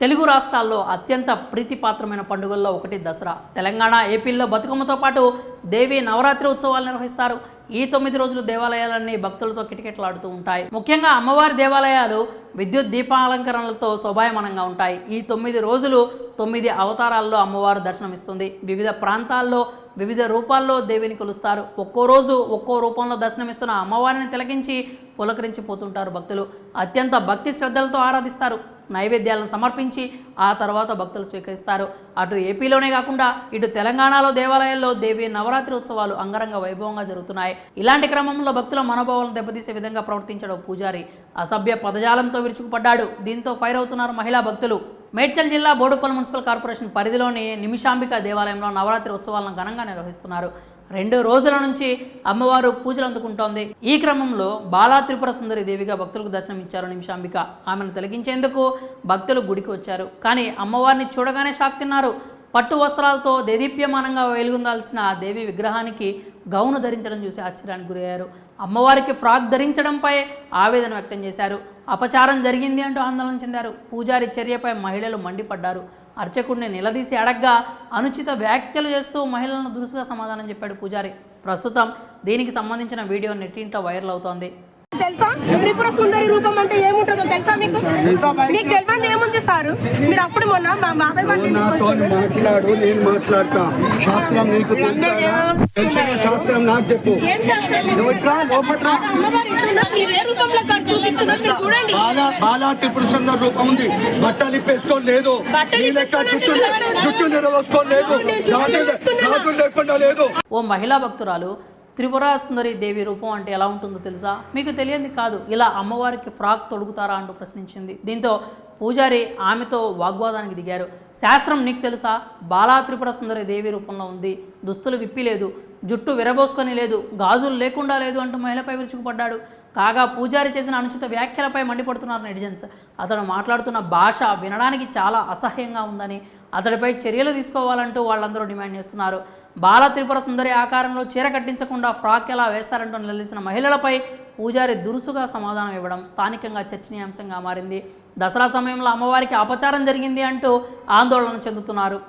తెలుగు రాష్ట్రాల్లో అత్యంత ప్రీతిపాత్రమైన పండుగల్లో ఒకటి దసరా. తెలంగాణ ఏపీల్లో బతుకమ్మతో పాటు దేవి నవరాత్రి ఉత్సవాలు నిర్వహిస్తారు. ఈ తొమ్మిది రోజులు దేవాలయాలన్నీ భక్తులతో కిటకిటలాడుతూ ఉంటాయి. ముఖ్యంగా అమ్మవారి దేవాలయాలు విద్యుత్ దీపాలంకరణలతో శోభాయమానంగా ఉంటాయి. ఈ తొమ్మిది రోజులు తొమ్మిది అవతారాల్లో అమ్మవారు దర్శనమిస్తుంది. వివిధ ప్రాంతాల్లో వివిధ రూపాల్లో దేవిని కొలుస్తారు. ఒక్కో రోజు ఒక్కో రూపంలో దర్శనమిస్తున్న అమ్మవారిని తిలకించి పులకరించిపోతుంటారు భక్తులు. అత్యంత భక్తి శ్రద్ధలతో ఆరాధిస్తారు. నైవేద్యాలను సమర్పించి ఆ తర్వాత భక్తులు స్వీకరిస్తారు. అటు ఏపీలోనే కాకుండా ఇటు తెలంగాణలో దేవాలయాల్లో దేవి నవరాత్రి ఉత్సవాలు అంగరంగ వైభవంగా జరుగుతున్నాయి. ఇలాంటి క్రమంలో భక్తుల మనోభావాలను దెబ్బతీసే విధంగా ప్రవర్తించడం పూజారి అసభ్య పదజాలంతో విరుచుకుపడ్డాడు. దీంతో ఫైర్ అవుతున్నారు మహిళా భక్తులు. మేడ్చల్ జిల్లా బోడుపల్లి మున్సిపల్ కార్పొరేషన్ పరిధిలోని నిమిషాంబిక దేవాలయంలో నవరాత్రి ఉత్సవాలను ఘనంగా నిర్వహిస్తున్నారు. రెండు రోజుల నుంచి అమ్మవారు పూజలు అందుకుంటోంది. ఈ క్రమంలో బాలా త్రిపుర సుందరి దేవిగా భక్తులకు దర్శనం ఇచ్చారు నిమిషాంబిక. ఆమెను తొలగించేందుకు భక్తులు గుడికి వచ్చారు. కానీ అమ్మవారిని చూడగానే షాక్ తిన్నారు. పట్టు వస్త్రాలతో దేదీప్యమానంగా వెలుగొందాల్సిన ఆ దేవి విగ్రహానికి గౌను ధరించడం చూసి ఆశ్చర్యానికి గురయ్యారు. అమ్మవారికి ఫ్రాక్ ధరించడంపై ఆవేదన వ్యక్తం చేశారు. అపచారం జరిగింది అంటూ ఆందోళన చెందారు. పూజారి చర్యపై మహిళలు మండిపడ్డారు. అర్చకుడిని నిలదీసి అడగ్గా అనుచిత వ్యాఖ్యలు చేస్తూ మహిళలను దురుసుగా సమాధానం చెప్పాడు పూజారి. ప్రస్తుతం దీనికి సంబంధించిన వీడియో నెట్టింట్లో వైరల్ అవుతోంది. తెలుసా? త్రిపుర సుందరి రూపం అంటే ఏముంటుందో తెలుసా మీకు? మీకు తెలియదు ఏముంది సార్? మీరు అప్పుడు మొన్న మా నాతో మాట్లాడు నేను మాట్లాడతా. శాస్త్రం నీకు శాస్త్రం నాకు చెప్పు. బాలా త్రిపుర సుందర రూపం ఉంది. బట్టలు లేదు. ఓ మహిళా భక్తురాలు త్రిపుర సుందరి దేవి రూపం అంటే ఎలా ఉంటుందో తెలుసా? మీకు తెలియంది కాదు ఇలా అమ్మవారికి ఫ్రాక్ తొడుగుతారా అంటూ ప్రశ్నించింది. దీంతో పూజారి ఆమెతో వాగ్వాదానికి దిగారు. శాస్త్రం నీకు తెలుసా? బాలా త్రిపుర సుందరి దేవి రూపంలో ఉంది. దుస్తులు విప్పి లేదు. జుట్టు విరబోసుకొని లేదు. గాజులు లేకుండా లేదు అంటూ మహిళపై విరుచుకుపడ్డాడు. కాగా పూజారి చేసిన అనుచిత వ్యాఖ్యలపై మండిపడుతున్నారు నెటిజన్స్. అతడు మాట్లాడుతున్న భాష వినడానికి చాలా అసహ్యంగా ఉందని అతడిపై చర్యలు తీసుకోవాలంటూ వాళ్ళందరూ డిమాండ్ చేస్తున్నారు. బాల త్రిపుర సుందరి ఆకారంలో చీర కట్టించకుండా ఫ్రాక్ ఎలా వేస్తారంటూ నిలదీసిన మహిళలపై పూజారి దురుసుగా సమాధానం ఇవ్వడం స్థానికంగా చర్చనీయాంశంగా మారింది. దసరా సమయంలో అమ్మవారికి అపచారం జరిగింది అంటూ ఆందోళన చెందుతున్నారు.